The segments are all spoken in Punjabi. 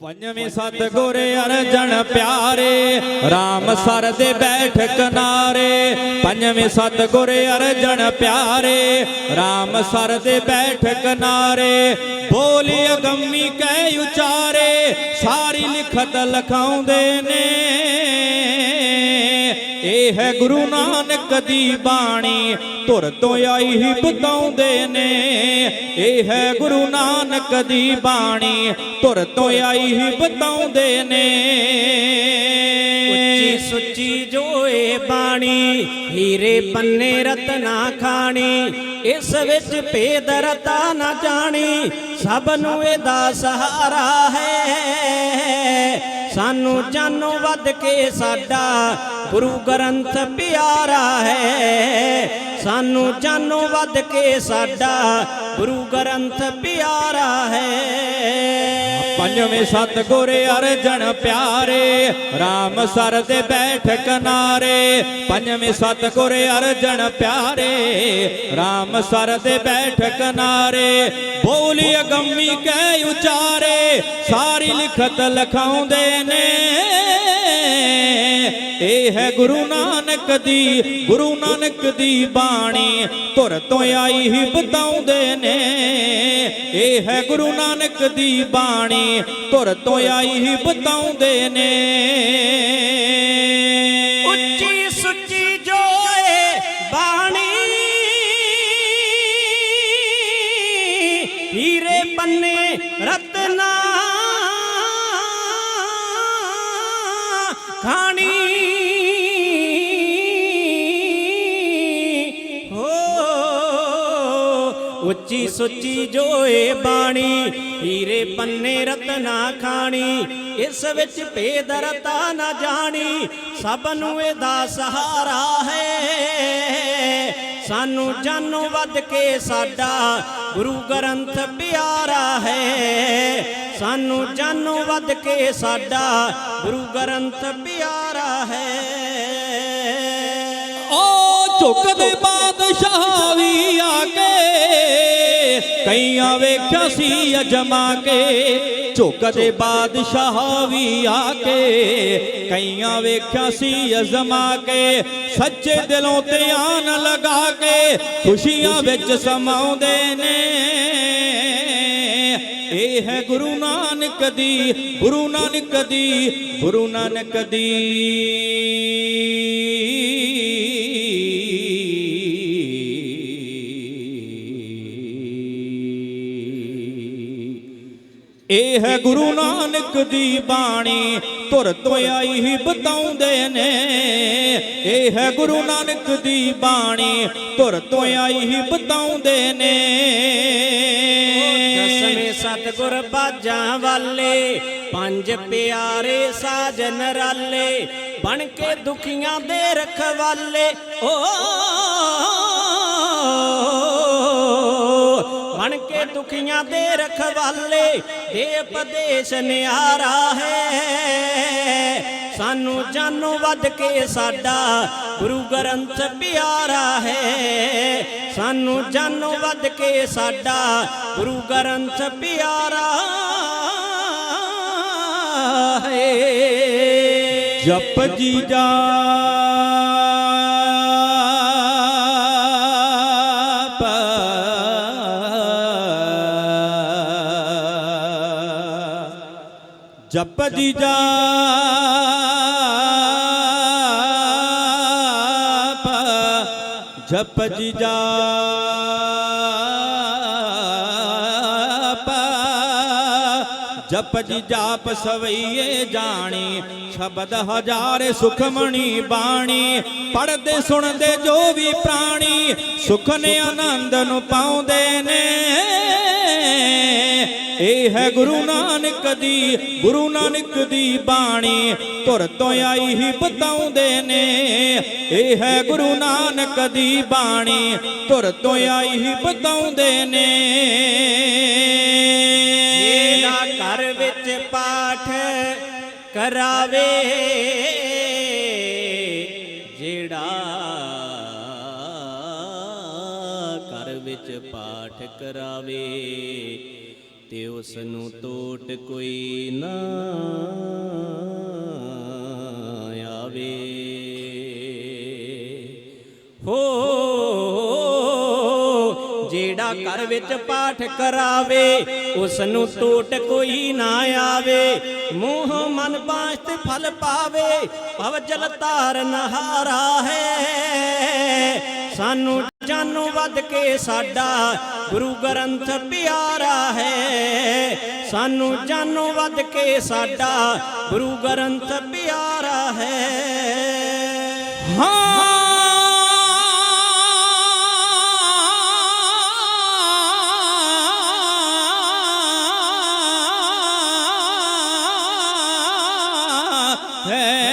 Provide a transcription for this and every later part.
ਪੰਜਵੇਂ ਸਤ ਗੁਰ ਅਰਜਨ ਪਿਆਰੇ RAM ਸਰ ਦੇ ਬੈਠ ਕਿਨਾਰੇ ਪੰਜਵੇਂ ਸਤ ਗੁਰ ਅਰਜਨ ਪਿਆਰੇ RAM ਸਰ ਦੇ ਬੈਠ ਕਿਨਾਰੇ ਬੋਲੀ ਅਗੰਮੀ ਕਹਿ ਉਚਾਰੇ, ਸਾਰੀ ਲਿਖਤ ਲਖਾਉਂਦੇ ਨੇ। ਇਹ ਹੈ ਗੁਰੂ ਨਾਨਕ ਦੀ ਬਾਣੀ ਧੁਰ ਤੋਂ ਆਈ ਹੀ ਬਤਾਉਂਦੇ ਨੇ। ਇਹ ਹੈ ਗੁਰੂ ਨਾਨਕ ਦੀ ਬਾਣੀ। ਧੁਰ ਤੋਂ ਆਈ ਹੀ ਬਤਾਉਂਦੇ ਨੇ। ਉੱਚੀ ਸੁੱਚੀ ਜੋਏ ਬਾਣੀ, ਹੀਰੇ ਪੰਨੇ ਰਤਨਾ ਖਾਣੀ। ਇਸ ਵਿੱਚ ਭੇਦ ਰਤਾ ਨਾ ਜਾਣੀ। ਸਭ ਨੂੰ ਇਹਦਾ ਸਹਾਰਾ ਹੈ। ਸਾਨੂੰ ਜਾਨੋਂ ਵੱਧ ਕੇ ਸਾਡਾ ਗੁਰੂ ਗ੍ਰੰਥ ਪਿਆਰਾ ਹੈ। ਸਾਨੂੰ ਜਾਨੋਂ ਵੱਧ ਕੇ ਸਾਡਾ ਗੁਰੂ ਗ੍ਰੰਥ ਪਿਆਰਾ ਹੈ। ਪੰਜਵੇਂ ਸਤ ਗੁਰ ਅਰਜਨ ਪਿਆਰੇ RAM ਸਰ ਦੇ ਬੈਠ ਕਿਨਾਰੇ। ਪੰਜਵੇਂ ਸਤ ਗੁਰ ਅਰਜਨ ਪਿਆਰੇ RAM ਸਰ ਦੇ ਬੈਠ ਕਿਨਾਰੇ। ਬੋਲੀ ਅਗੰਮੀ ਕਹਿ ਉਚਾਰੇ, ਸਾਰੀ ਲਿਖਤ ਲਖਾਉਂਦੇ ਨੇ। ਇਹ ਹੈ ਗੁਰੂ ਨਾਨਕ ਦੀ, ਗੁਰੂ ਨਾਨਕ ਦੀ ਬਾਣੀ ਧੁਰ ਤੋਂ ਆਈ ਹੀ ਬਤਾਉਂਦੇ ਨੇ। ਇਹ ਹੈ ਗੁਰੂ ਨਾਨਕ ਦੀ ਬਾਣੀ ਧੁਰ ਤੋਂ ਆਈ ਹੀ ਬਤਾਉਂਦੇ ਨੇ। ਉੱਚੀ ਸੁੱਚੀ ਜੋਏ ਬਾਣੀ, ਹੀਰੇ ਪੰਨੇ ਰਤਨਾ, ਖਾਣੀ ਉੱਚੀ ਸੁੱਚੀ ਜੋਏ ਬਾਣੀ, ਹੀਰੇ ਪੰਨੇ ਰਤਨਾ ਖਾਣੀ, ਇਸ ਵਿੱਚ ਭੇਦ ਰਤਾ ਨਾ ਜਾਣੀ, ਸਭ ਨੂੰ ਇਹਦਾ ਸਹਾਰਾ ਹੈ। ਸਾਨੂੰ ਜਾਨੋਂ ਵੱਧ ਕੇ ਸਾਡਾ ਗੁਰੂ ਗ੍ਰੰਥ ਪਿਆਰਾ ਹੈ। ਸਾਨੂੰ ਜਾਨੋਂ ਵੱਧ ਕੇ ਸਾਡਾ ਗੁਰੂ ਗ੍ਰੰਥ ਪਿਆਰਾ ਹੈ। ਓ ਝੁਕਦੇ ਬਾਦਸ਼ਾਹ ਵੀ ਆ ਕੇ ਕਈਆਂ ਵੇਖਿਆ ਸੀ ਅਜਮਾ ਕੇ ਝੁਕਦੇ ਬਾਦਸ਼ਾਹ ਵੀ ਆ ਕੇ। ਕਈਆਂ ਵੇਖਿਆ ਸੀ ਅਜ਼ਮਾ ਕੇ, ਸੱਚੇ ਦਿਲੋਂ ਧਿਆਨ ਲਗਾ ਕੇ ਖੁਸ਼ੀਆਂ ਵਿੱਚ ਸਮਾਉਂਦੇ ਨੇ। ਇਹ ਹੈ ਗੁਰੂ ਨਾਨਕ ਦੀ, ਗੁਰੂ ਨਾਨਕ ਦੀ, ਗੁਰੂ ਨਾਨਕ ਦੀ। ਇਹ ਹੈ ਗੁਰੂ ਨਾਨਕ ਦੀ ਬਾਣੀ, ਧੁਰ ਤੋਂ ਆਈ ਹੀ ਬਤਾਉਂਦੇ ਨੇ। ਇਹ ਹੈ ਗੁਰੂ ਨਾਨਕ ਦੀ ਬਾਣੀ, ਧੁਰ ਤੋਂ ਆਈ ਹੀ ਬਤਾਉਂਦੇ ਨੇ। ਦਸਵੇਂ ਸਤਗੁਰ ਬਾਜਾਂ ਵਾਲੇ, ਪੰਜ ਪਿਆਰੇ ਸਾਜਨ ਰਾਲੇ, ਬਣ ਕੇ ਦੁਖੀਆਂ ਦੇ ਰਖਵਾਲੇ। ਓ ਦੁਖੀਆਂ ਦੇ ਰਖਵਾਲੇ ਦੇ ਉਪਦੇਸ਼ ਨਿਆਰਾ ਹੈ। ਸਾਨੂੰ ਜਾਨੋ ਵੱਧ ਕੇ ਸਾਡਾ ਗੁਰੂ ਗ੍ਰੰਥ ਪਿਆਰਾ ਹੈ। ਸਾਨੂੰ ਜਾਨੋ ਵੱਧ ਕੇ ਸਾਡਾ ਗੁਰੂ ਗ੍ਰੰਥ ਪਿਆਰਾ ਹੈ। ਜਪ ਜੀ ਜਾ ਜਪ ਜੀ ਜਾਪ, ਜਪ ਜੀ ਜਾਪ, ਜਪ ਜੀ ਜਾਪ ਸਵਈਏ ਜਾਣੀ, ਸ਼ਬਦ ਹਜ਼ਾਰ ਸੁਖਮਣੀ ਬਾਣੀ ਪੜਦੇ ਸੁਣਦੇ ਜੋ ਵੀ ਪ੍ਰਾਣੀ, ਸੁਖ ਨੇ ਆਨੰਦ ਨੂੰ ਪਾਉਂਦੇ ਨੇ। ਇਹ ਹੈ ਗੁਰੂ ਨਾਨਕ ਦੀ, ਗੁਰੂ ਨਾਨਕ ਦੀ ਬਾਣੀ। ਧੁਰ ਤੋਂ ਆਈ ਹੀ ਬਤਾਉਂਦੇ ਨੇ, ਇਹ ਹੈ ਗੁਰੂ ਨਾਨਕ ਦੀ ਬਾਣੀ। ਧੁਰ ਤੋਂ ਆਈ ਹੀ ਬਤਾਉਂਦੇ ਨੇ। ਜਿਹੜਾ ਘਰ ਵਿੱਚ ਪਾਠ ਕਰਾਵੇ, ਜਿਹੜਾ ਘਰ ਵਿੱਚ ਪਾਠ ਕਰਾਵੇ। ਤੇ ਉਸ ਨੂੰ ਟੋਟ ਕੋਈ ਨਾ ਆਵੇ। ਹੋ, ਜਿਹੜਾ ਘਰ ਵਿੱਚ ਪਾਠ ਕਰਾਵੇ ਉਸ ਨੂੰ ਟੋਟ ਕੋਈ ਨਾ ਆਵੇ। ਮੂੰਹ ਮਨ ਬਾਸ ਤੇ ਫਲ ਪਾਵੇ, ਭਵ ਜਲ ਧਾਰ ਨਹਾਰਾ ਹੈ। ਸਾਨੂੰ ਜਾਨੂ ਵੱਧ ਕੇ ਸਾਡਾ ਗੁਰੂ ਗ੍ਰੰਥ ਪਿਆਰਾ ਹੈ। ਸਾਨੂੰ ਜਾਨੂ ਵੱਧ ਕੇ ਸਾਡਾ ਗੁਰੂ ਗ੍ਰੰਥ ਪਿਆਰਾ ਹੈ। ਹੈ।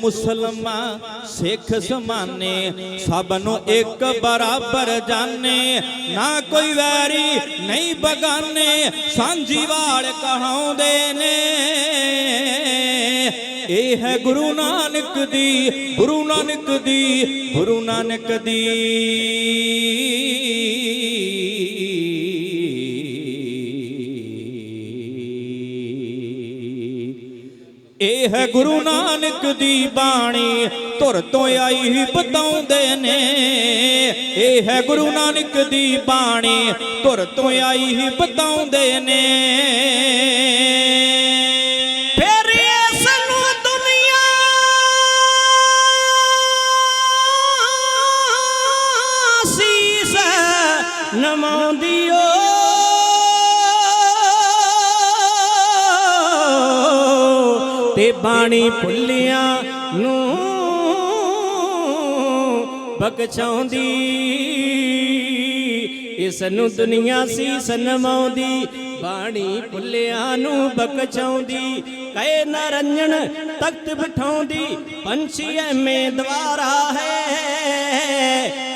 ਮੁਸਲਮਾਨ ਸਿੱਖ ਸਮਾਨੇ, ਸਭ ਨੂੰ ਇੱਕ ਬਰਾਬਰ ਜਾਣੇ। ਨਾ ਕੋਈ ਵੈਰੀ, ਨਹੀਂ ਬਗਾਨੇ, ਸਾਂਝੀ ਵਾਲ ਕਹਾਉਂਦੇ ਨੇ। ਇਹ ਹੈ ਗੁਰੂ ਨਾਨਕ ਦੀ, ਗੁਰੂ ਨਾਨਕ ਦੀ, ਗੁਰੂ ਨਾਨਕ ਦੀ। ਇਹ ਹੈ ਗੁਰੂ ਨਾਨਕ ਦੀ ਬਾਣੀ, ਧੁਰ ਤੋਂ ਆਈ ਹੀ ਬਤਾਉਂਦੇ ਨੇ। ਇਹ ਹੈ ਗੁਰੂ ਨਾਨਕ ਦੀ ਬਾਣੀ, ਧੁਰ ਤੋਂ ਆਈ ਹੀ ਬਤਾਉਂਦੇ ਨੇ। ਫਿਰ ਇਸ ਨਮਾਉਂਦੀ ਓ। ਤੇ ਬਾਣੀ ਭੁੱਲਿਆਂ ਨੂੰ ਬਖਸ਼ਾਉਂਦੀ। ਇਸ ਨੂੰ ਦੁਨੀਆ ਸੀਸ ਨਮਾਉਂਦੀ ਬਾਣੀ ਭੁੱਲਿਆਂ ਨੂੰ ਬਖਸ਼ਾਉਂਦੀ। ਕਹੇ ਨਰੰਜਨ ਤਖਤ ਬਿਠਾਉਂਦੀ, ਪੰਛੀ ਐਵੇਂ ਦਵਾਰਾ ਹੈ।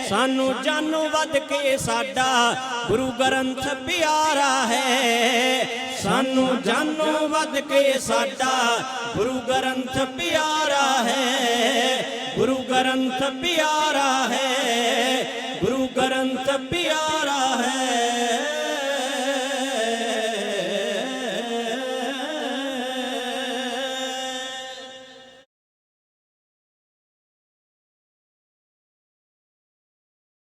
ਸਾਨੂੰ ਜਾਨੋਂ ਵੱਧ ਕੇ ਸਾਡਾ ਗੁਰੂ ਗ੍ਰੰਥ ਪਿਆਰਾ ਹੈ। ਸਾਨੂੰ ਜਾਨੋਂ ਵੱਧ ਕੇ ਸਾਡਾ ਗੁਰੂ ਗ੍ਰੰਥ ਪਿਆਰਾ ਹੈ। ਗੁਰੂ ਗ੍ਰੰਥ ਪਿਆਰਾ ਹੈ। ਗੁਰੂ ਗ੍ਰੰਥ ਪਿਆਰਾ ਹੈ।